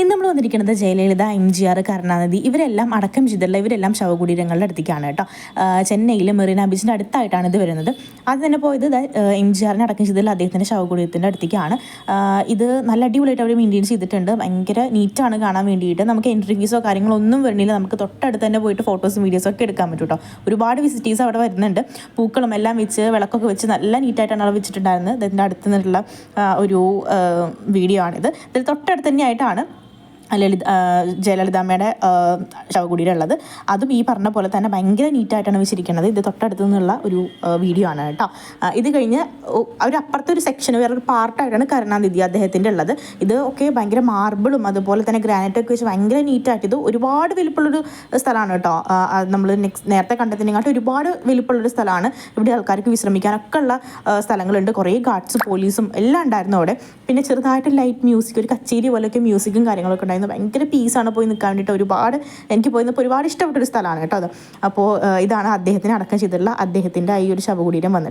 ഇന്ന് നമ്മൾ വന്നിരിക്കുന്നത് Jayalalitha M G R Karunanidhi ഇവരെല്ലാം അടക്കം ചെയ്തിട്ടുള്ള ഇവരെല്ലാം ശവകുടീരങ്ങളുടെ അടുത്തേക്കാണ് കേട്ടോ. ചെന്നൈയിലെ മെറീന ബീച്ചിന്റെ അടുത്തായിട്ടാണ് ഇത് വരുന്നത്. അത് തന്നെ പോയത് എം ജി ആറിനെ അടക്കം ചെയ്തിട്ടുള്ള അദ്ദേഹത്തിന്റെ ശവകുടീരത്തിന്റെ അടുത്തേക്കാണ്. ഇത് നല്ല അടിപൊളിയായിട്ട് അവർ മെയിന്റെയിൻ ചെയ്തിട്ടുണ്ട്. ഭയങ്കര നീറ്റാണ് കാണാൻ വേണ്ടിയിട്ട്. നമുക്ക് ഇന്റർവ്യൂസോ കാര്യങ്ങളോ ഒന്നും വരുന്നില്ല. നമുക്ക് തൊട്ടടുത്ത് തന്നെ പോയിട്ട് ഫോട്ടോസും വീഡിയോസും ഒക്കെ എടുക്കാൻ പറ്റും കേട്ടോ. ഒരുപാട് വിസിറ്റേഴ്സ് അവിടെ വരുന്നുണ്ട്. പൂക്കളും എല്ലാം വെച്ച് വിളക്കൊക്കെ വെച്ച് നല്ല നീറ്റായിട്ടാണ് അവിടെ വെച്ചിട്ടുണ്ടായിരുന്നത്. ഇതിന്റെ അടുത്ത് നിന്നുള്ള ഒരു വീഡിയോ ആണിത്. ഇതിൽ തൊട്ടടുത്ത് തന്നെയായിട്ടാണ് ലളിത ജയലളിതാമ്മയുടെ ശവകുടീരം ഉള്ളത് അതും ഈ പറഞ്ഞ പോലെ തന്നെ ഭയങ്കര നീറ്റായിട്ടാണ് വെച്ചിരിക്കുന്നത് ഇത് തൊട്ടടുത്തു നിന്നുള്ള ഒരു വീഡിയോ ആണ് കേട്ടോ. ഇത് കഴിഞ്ഞ് ഒരു അപ്പുറത്തെ ഒരു സെക്ഷൻ വേറൊരു പാർട്ടായിട്ടാണ് കരുണാനിധി അദ്ദേഹത്തിന്റെ ഉള്ളത് ഇത് ഒക്കെ ഭയങ്കര മാർബിളും അതുപോലെ തന്നെ ഗ്രാനൈറ്റ് ഒക്കെ വെച്ച് ഭയങ്കര നീറ്റായിട്ട് ഇത് ഒരുപാട് വലിപ്പമുള്ളൊരു സ്ഥലമാണ് കേട്ടോ. നമ്മൾ നെക്സ്റ്റ് നേരത്തെ കണ്ടതിനെക്കാട്ടും ഒരുപാട് വലിപ്പമുള്ളൊരു സ്ഥലമാണ്. ഇവിടെ ആൾക്കാർക്ക് വിശ്രമിക്കാനൊക്കെ ഉള്ള സ്ഥലങ്ങളുണ്ട്. കുറേ ഗാർഡ്സ് പോലീസും എല്ലാം ഉണ്ടായിരുന്നു അവിടെ. പിന്നെ ചെറുതായിട്ട് ലൈറ്റ് മ്യൂസിക് ഒരു കച്ചേരി പോലെയൊക്കെ മ്യൂസിക്കും കാര്യങ്ങളൊക്കെ ഉണ്ടായിരുന്നു. ഭയങ്കര പീസാണ് പോയി നിൽക്കാൻ വേണ്ടിയിട്ട് ഒരുപാട് എനിക്ക് പോയി നിന്നപ്പോൾ ഒരുപാട് ഇഷ്ടപ്പെട്ടൊരു സ്ഥലമാണ് കേട്ടോ അത്. അപ്പോൾ ഇതാണ് അദ്ദേഹത്തിന് അടക്കം ചെയ്തിട്ടുള്ള അദ്ദേഹത്തിന്റെ ഈ ഒരു ശവകുടീരം വന്നിട്ട്.